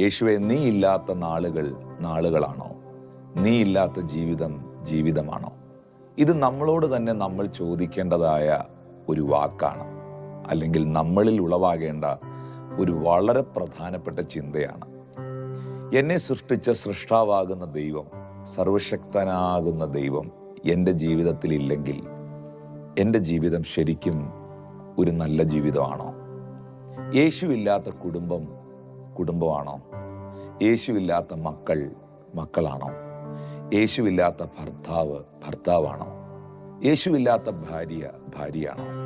യേശുവെ നീ ഇല്ലാത്ത നാളുകൾ നാളുകളാണോ? നീ ഇല്ലാത്ത ജീവിതം ജീവിതമാണോ? ഇത് നമ്മളോട് തന്നെ നമ്മൾ ചോദിക്കേണ്ടതായ ഒരു വാക്കാണ്. അല്ലെങ്കിൽ നമ്മളിൽ ഉളവാകേണ്ട ഒരു വളരെ പ്രധാനപ്പെട്ട ചിന്തയാണ്. എന്നെ സൃഷ്ടിച്ച സൃഷ്ടാവാകുന്ന ദൈവം സർവശക്തനാകുന്ന ദൈവം എന്റെ ജീവിതത്തിൽ ഇല്ലെങ്കിൽ എന്റെ ജീവിതം ശരിക്കും ഒരു നല്ല ജീവിതമാണോ? യേശുവില്ലാത്ത കുടുംബം കുടുംബമാണോ? യേശുവില്ലാത്ത മക്കൾ മക്കളാണോ? യേശുവില്ലാത്ത ഭർത്താവ് ഭർത്താവാണോ? യേശുവില്ലാത്ത ഭാര്യ ഭാര്യയാണോ?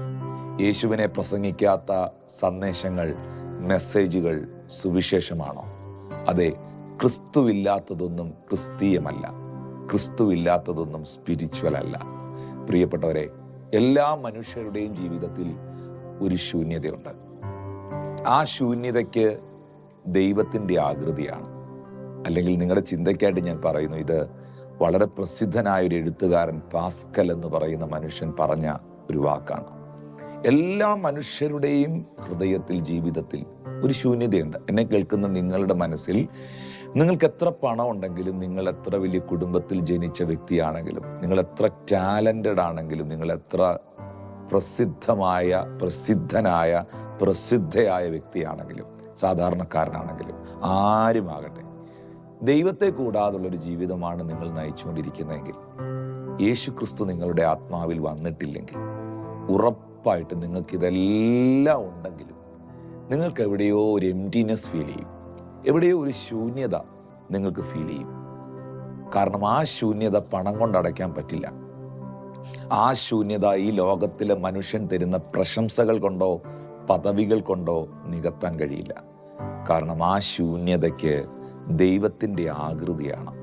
യേശുവിനെ പ്രസംഗിക്കാത്ത സന്ദേശങ്ങൾ മെസ്സേജുകൾ സുവിശേഷമാണോ? അതെ ക്രിസ്തുവില്ലാത്തതൊന്നും ക്രിസ്തീയമല്ല. ക്രിസ്തുവില്ലാത്തതൊന്നും സ്പിരിച്വൽ അല്ല പ്രിയപ്പെട്ടവരെ എല്ലാ മനുഷ്യരുടെയും ജീവിതത്തിൽ ഒരു ശൂന്യതയുണ്ട്. ആ ശൂന്യതയ്ക്ക് ദൈവത്തിന്റെ ആകൃതിയാണ്. അല്ലെങ്കിൽ നിങ്ങളുടെ ചിന്തയ്ക്കായിട്ട് ഞാൻ പറയുന്നു ഇത് വളരെ പ്രസിദ്ധനായ ഒരു എഴുത്തുകാരൻ പാസ്കൽ എന്ന് പറയുന്ന മനുഷ്യൻ പറഞ്ഞ ഒരു വാക്കാണ്. എല്ലാ മനുഷ്യരുടെയും ഹൃദയത്തിൽ ജീവിതത്തിൽ ഒരു ശൂന്യതയുണ്ട്. എന്നെ കേൾക്കുന്ന നിങ്ങളുടെ മനസ്സിൽ നിങ്ങൾക്ക് എത്ര പണം ഉണ്ടെങ്കിലും നിങ്ങൾ എത്ര വലിയ കുടുംബത്തിൽ ജനിച്ച വ്യക്തിയാണെങ്കിലും നിങ്ങൾ എത്ര ടാലന്റഡ് ആണെങ്കിലും നിങ്ങൾ എത്ര പ്രസിദ്ധമായ പ്രസിദ്ധനായ പ്രസിദ്ധയായ വ്യക്തിയാണെങ്കിലും സാധാരണക്കാരനാണെങ്കിലും ആരുമാകട്ടെ. ദൈവത്തെ കൂടാതുള്ള ഒരു ജീവിതമാണ് നിങ്ങൾ നയിച്ചുകൊണ്ടിരിക്കുന്നതെങ്കിൽ യേശു ക്രിസ്തു നിങ്ങളുടെ ആത്മാവിൽ വന്നിട്ടില്ലെങ്കിൽ ഉറപ്പായിട്ട് നിങ്ങൾക്ക് ഇതെല്ലാം ഉണ്ടെങ്കിലും നിങ്ങൾക്ക് എവിടെയോ ഒരു എംറ്റിനെസ് ഫീൽ ചെയ്യും. എവിടെയോ ഒരു ശൂന്യത നിങ്ങൾക്ക് ഫീൽ ചെയ്യും. കാരണം ആ ശൂന്യത പണം കൊണ്ട് അടയ്ക്കാൻ പറ്റില്ല. ആ ശൂന്യത ഈ ലോകത്തിലെ മനുഷ്യൻ തരുന്ന പ്രശംസകൾ കൊണ്ടോ പദവികൾ കൊണ്ടോ നികത്താൻ കഴിയില്ല. കാരണം ആ ശൂന്യതയ്ക്ക് ദൈവത്തിന്റെ ആകൃതിയാണ്.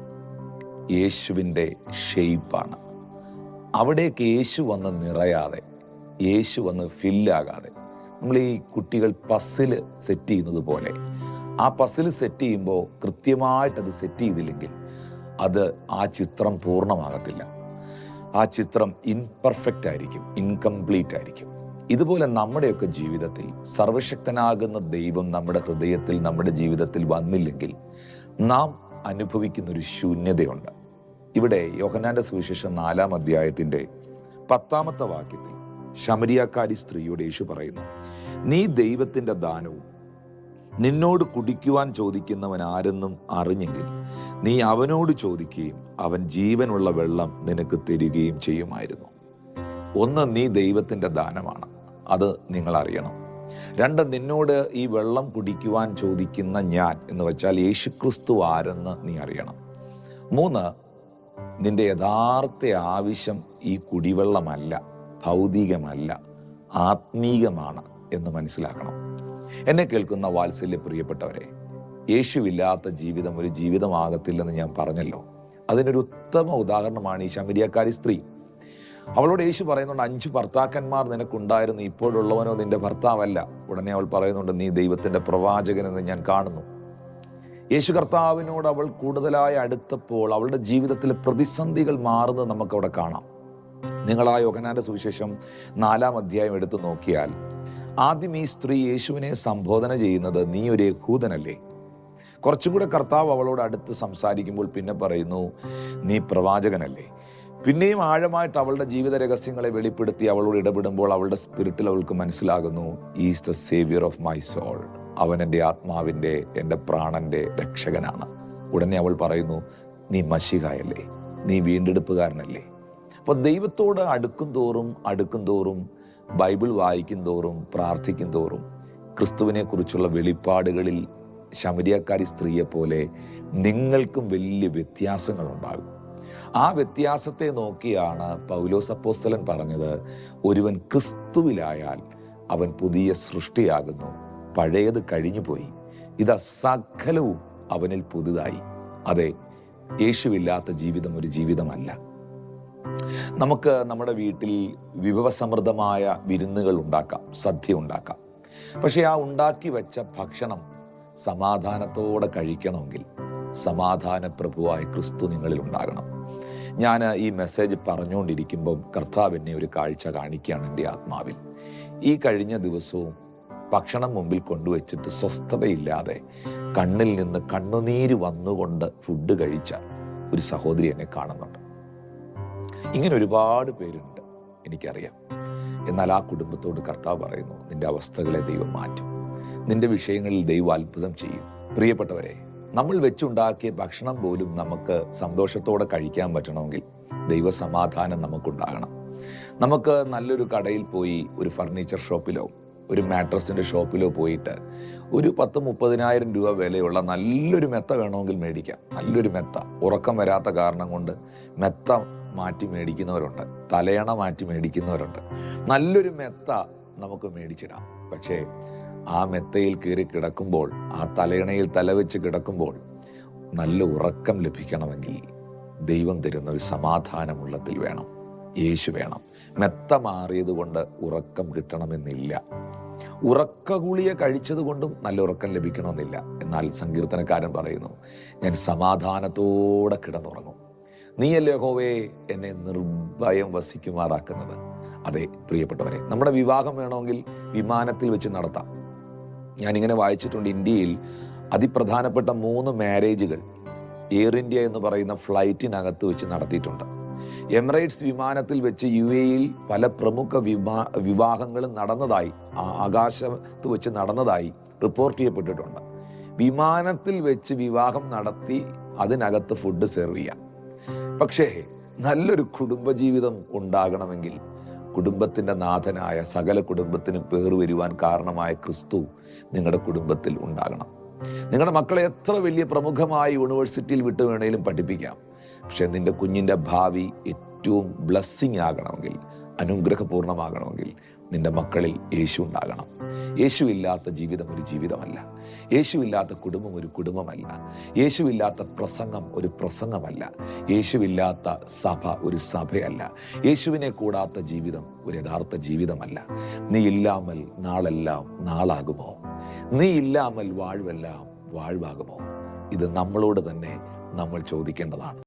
യേശുവിന്റെ ഷെയ്പ്പാണ്. അവിടേക്ക് യേശു വന്ന് നിറയാതെ യേശു വന്ന് ഫില്ലാകാതെ നമ്മൾ ഈ കുട്ടികൾ പസിൽ സെറ്റ് ചെയ്യുന്നത് പോലെ. ആ പസിൽ സെറ്റ് ചെയ്യുമ്പോൾ കൃത്യമായിട്ട് അത് സെറ്റ് ചെയ്തില്ലെങ്കിൽ അത് ആ ചിത്രം പൂർണമാകത്തില്ല. ആ ചിത്രം ഇൻപെർഫെക്റ്റ് ആയിരിക്കും ഇൻകംപ്ലീറ്റ് ആയിരിക്കും. ഇതുപോലെ നമ്മുടെയൊക്കെ ജീവിതത്തിൽ സർവശക്തനാകുന്ന ദൈവം നമ്മുടെ ഹൃദയത്തിൽ നമ്മുടെ ജീവിതത്തിൽ വന്നില്ലെങ്കിൽ നാം അനുഭവിക്കുന്നൊരു ശൂന്യതയുണ്ട്. ഇവിടെ യോഹനാന്റെ സുവിശേഷം നാലാം അധ്യായത്തിന്റെ പത്താമത്തെ വാക്യത്തിൽ ശമരിയാക്കാരി സ്ത്രീയോട് യേശു പറയുന്നു നീ ദൈവത്തിന്റെ ദാനവും നിന്നോട് കുടിക്കുവാൻ ചോദിക്കുന്നവൻ ആരെന്നും അറിഞ്ഞെങ്കിൽ നീ അവനോട് ചോദിക്കുകയും അവൻ ജീവനുള്ള വെള്ളം നിനക്ക് തരികയും ചെയ്യുമായിരുന്നു. ഒന്ന് നീ ദൈവത്തിന്റെ ദാനമാണ്. അത് നിങ്ങൾ അറിയണം രണ്ട് നിന്നോട് ഈ വെള്ളം കുടിക്കുവാൻ ചോദിക്കുന്ന ഞാൻ എന്ന് വെച്ചാൽ യേശുക്രിസ്തു ആരെന്ന് നീ അറിയണം. മൂന്ന് നിന്റെ യഥാർത്ഥ ആവശ്യം ഈ കുടിവെള്ളമല്ല ഭൗതികമല്ല ആത്മീകമാണ് എന്ന് മനസ്സിലാക്കണം. എന്നെ കേൾക്കുന്ന വാത്സല്യ പ്രിയപ്പെട്ടവരെ യേശുവില്ലാത്ത ജീവിതം ഒരു ജീവിതമാകത്തില്ലെന്ന് ഞാൻ പറഞ്ഞല്ലോ. അതിനൊരു ഉത്തമ ഉദാഹരണമാണ് ഈ ശമരിയക്കാരി സ്ത്രീ. അവളോട് യേശു പറയുന്നുണ്ട് അഞ്ച് ഭർത്താക്കന്മാർ നിനക്കുണ്ടായിരുന്നു ഇപ്പോഴുള്ളവനോ നിന്റെ ഭർത്താവല്ല. ഉടനെ അവൾ പറയുന്നുണ്ട് നീ ദൈവത്തിന്റെ പ്രവാചകനെന്ന് ഞാൻ കാണുന്നു. യേശു കർത്താവിനോട് അവൾ കൂടുതലായി അടുത്തപ്പോൾ അവളുടെ ജീവിതത്തിലെ പ്രതിസന്ധികൾ മാറുന്നത് നമുക്കവിടെ കാണാം. നിങ്ങൾ ആ യോഹനാന്റെ സുവിശേഷം നാലാം അധ്യായം എടുത്തു നോക്കിയാൽ ആദ്യം ഈ സ്ത്രീ യേശുവിനെ സംബോധന ചെയ്യുന്നത് നീ ഒരു യഹൂദനല്ലേ? കുറച്ചും കൂടെ കർത്താവ് അവളോട് അടുത്ത് സംസാരിക്കുമ്പോൾ പിന്നെ പറയുന്നു നീ പ്രവാചകനല്ലേ? പിന്നെയും ആഴമായിട്ട് അവളുടെ ജീവിത രഹസ്യങ്ങളെ വെളിപ്പെടുത്തി അവളോട് ഇടപെടുമ്പോൾ അവളുടെ സ്പിരിറ്റിൽ അവൾക്ക് മനസ്സിലാകുന്നു is the saviour of my soul അവൻ എന്റെ ആത്മാവിന്റെ എന്റെ പ്രാണന്റെ രക്ഷകനാണ്. ഉടനെ അവൾ പറയുന്നു നീ മഷികായല്ലേ നീ വീണ്ടെടുപ്പുകാരനല്ലേ? അപ്പോൾ ദൈവത്തോട് അടുക്കും തോറും അടുക്കും തോറും ബൈബിൾ വായിക്കും തോറും പ്രാർത്ഥിക്കും തോറും ക്രിസ്തുവിനെ കുറിച്ചുള്ള വെളിപ്പാടുകളിൽ ശമരിയക്കാരി സ്ത്രീയെ പോലെ നിങ്ങൾക്കും വലിയ വ്യത്യാസങ്ങൾ ഉണ്ടാകും ആ വ്യത്യാസത്തെ നോക്കിയാണ് പൗലോസ് അപ്പോസ്തലൻ പറഞ്ഞത് ഒരുവൻ ക്രിസ്തുവിലായാൽ അവൻ പുതിയ സൃഷ്ടിയാകുന്നു പഴയത് കഴിഞ്ഞുപോയി ഇതാ സകലവും അവനിൽ പുതുതായി. അതെ യേശുവില്ലാത്ത ജീവിതം ഒരു ജീവിതമല്ല. നമുക്ക് നമ്മുടെ വീട്ടിൽ വിഭവസമൃദ്ധമായ വിരുന്നുകൾ ഉണ്ടാക്കാം സദ്യ ഉണ്ടാക്കാം. പക്ഷെ ആ ഉണ്ടാക്കി വെച്ച ഭക്ഷണം സമാധാനത്തോടെ കഴിക്കണമെങ്കിൽ സമാധാന പ്രഭുവായ ക്രിസ്തു നിങ്ങളിൽ ഉണ്ടാകണം. ഞാൻ ഈ മെസ്സേജ് പറഞ്ഞുകൊണ്ടിരിക്കുമ്പം കർത്താവ് എന്നെ ഒരു കാഴ്ച കാണിക്കുകയാണ് എന്റെ ആത്മാവിൽ. ഈ കഴിഞ്ഞ ദിവസവും ഭക്ഷണം മുമ്പിൽ കൊണ്ടുവച്ചിട്ട് സ്വസ്ഥതയില്ലാതെ കണ്ണിൽ നിന്ന് കണ്ണുനീര് വന്നുകൊണ്ട് ഫുഡ് കഴിച്ച ഒരു സഹോദരി എന്നെ കാണുന്നുണ്ട്. ഇങ്ങനെ ഒരുപാട് പേരുണ്ട് എനിക്കറിയാം. എന്നാൽ ആ കുടുംബത്തോട് കർത്താവ് പറയുന്നു നിന്റെ അവസ്ഥകളെ ദൈവം മാറ്റും. നിന്റെ വിഷയങ്ങളിൽ ദൈവം അത്ഭുതം ചെയ്യും. പ്രിയപ്പെട്ടവരെ നമ്മൾ വെച്ചുണ്ടാക്കിയ ഭക്ഷണം പോലും നമുക്ക് സന്തോഷത്തോടെ കഴിക്കാൻ പറ്റണമെങ്കിൽ ദൈവസമാധാനം നമുക്കുണ്ടാകണം. നമുക്ക് നല്ലൊരു കടയിൽ പോയി ഒരു ഫർണിച്ചർ ഷോപ്പിലോ ഒരു മാട്രസിന്റെ ഷോപ്പിലോ പോയിട്ട് ഒരു പത്ത് മുപ്പതിനായിരം രൂപ വിലയുള്ള നല്ലൊരു മെത്ത വേണമെങ്കിൽ മേടിക്കാം. നല്ലൊരു മെത്ത. ഉറക്കം വരാത്ത കാരണം കൊണ്ട് മെത്ത മാറ്റി മേടിക്കുന്നവരുണ്ട്. തലയണ മാറ്റി മേടിക്കുന്നവരുണ്ട്. നല്ലൊരു മെത്ത നമുക്ക് മേടിച്ചിടാം. പക്ഷേ ആ മെത്തയിൽ കീറി കിടക്കുമ്പോൾ ആ തലയണയിൽ തലവെച്ച് കിടക്കുമ്പോൾ നല്ല ഉറക്കം ലഭിക്കണമെങ്കിൽ ദൈവം തരുന്ന ഒരു സമാധാനമുള്ളതിൽ വേണം. യേശു വേണം. മെത്ത മാറിയത് കൊണ്ട് ഉറക്കം കിട്ടണമെന്നില്ല. ഉറക്ക ഗുളിക കഴിച്ചത് കൊണ്ടും നല്ല ഉറക്കം ലഭിക്കണമെന്നില്ല. എന്നാൽ സങ്കീർത്തനക്കാരൻ പറയുന്നു ഞാൻ സമാധാനത്തോടെ കിടന്നുറങ്ങും. നീയല്ലേ ഹോവേ എന്നെ നിർഭയം വസിക്കുമാറാക്കുന്നത്? അതെ പ്രിയപ്പെട്ടവരെ നമ്മുടെ വിവാഹം വേണമെങ്കിൽ വിമാനത്തിൽ വെച്ച് നടത്താം. ഞാനിങ്ങനെ വായിച്ചിട്ടുണ്ട് ഇന്ത്യയിൽ അതിപ്രധാനപ്പെട്ട മൂന്ന് മാരേജുകൾ എയർ ഇന്ത്യ എന്ന് പറയുന്ന ഫ്ലൈറ്റിനകത്ത് വെച്ച് നടത്തിയിട്ടുണ്ട്. എമിറേറ്റ്സ് വിമാനത്തിൽ വെച്ച് യു എയിൽ പല പ്രമുഖ വിവാ വിവാഹങ്ങളും നടന്നതായി ആകാശത്ത് വെച്ച് നടന്നതായി റിപ്പോർട്ട് ചെയ്യപ്പെട്ടിട്ടുണ്ട്. വിമാനത്തിൽ വെച്ച് വിവാഹം നടത്തി അതിനകത്ത് ഫുഡ് സെർവ് ചെയ്യാം. പക്ഷേ നല്ലൊരു കുടുംബജീവിതം ഉണ്ടാകണമെങ്കിൽ കുടുംബത്തിന്റെ നാഥനായ സകല കുടുംബത്തിന് പേർ വരുവാൻ കാരണമായ ക്രിസ്തു നിങ്ങളുടെ കുടുംബത്തിൽ ഉണ്ടാകണം. നിങ്ങളുടെ മക്കളെ എത്ര വലിയ പ്രമുഖമായ യൂണിവേഴ്സിറ്റിയിൽ വിട്ടു വേണേലും പഠിപ്പിക്കാം. പക്ഷേ നിന്റെ കുഞ്ഞിന്റെ ഭാവി ഏറ്റവും ബ്ലസ്സിങ് ആകണമെങ്കിൽ അനുഗ്രഹപൂർണമാകണമെങ്കിൽ നിന്റെ മക്കളിൽ യേശു ഉണ്ടാകണം. യേശു ഇല്ലാത്ത ജീവിതം ഒരു ജീവിതമല്ല. യേശു ഇല്ലാത്ത കുടുംബം ഒരു കുടുംബമല്ല. യേശു ഇല്ലാത്ത പ്രസംഗം ഒരു പ്രസംഗമല്ല. യേശുവില്ലാത്ത സഭ ഒരു സഭയല്ല. യേശുവിനെ കൂടാത്ത ജീവിതം ഒരു യഥാർത്ഥ ജീവിതമല്ല. നീ ഇല്ലാമൽ നാളെല്ലാം നാളാകുമോ? നീ ഇല്ലാമൽ വാഴ്വെല്ലാം വാഴ്വാകുമോ? ഇത് നമ്മളോട് തന്നെ നമ്മൾ ചോദിക്കേണ്ടതാണ്.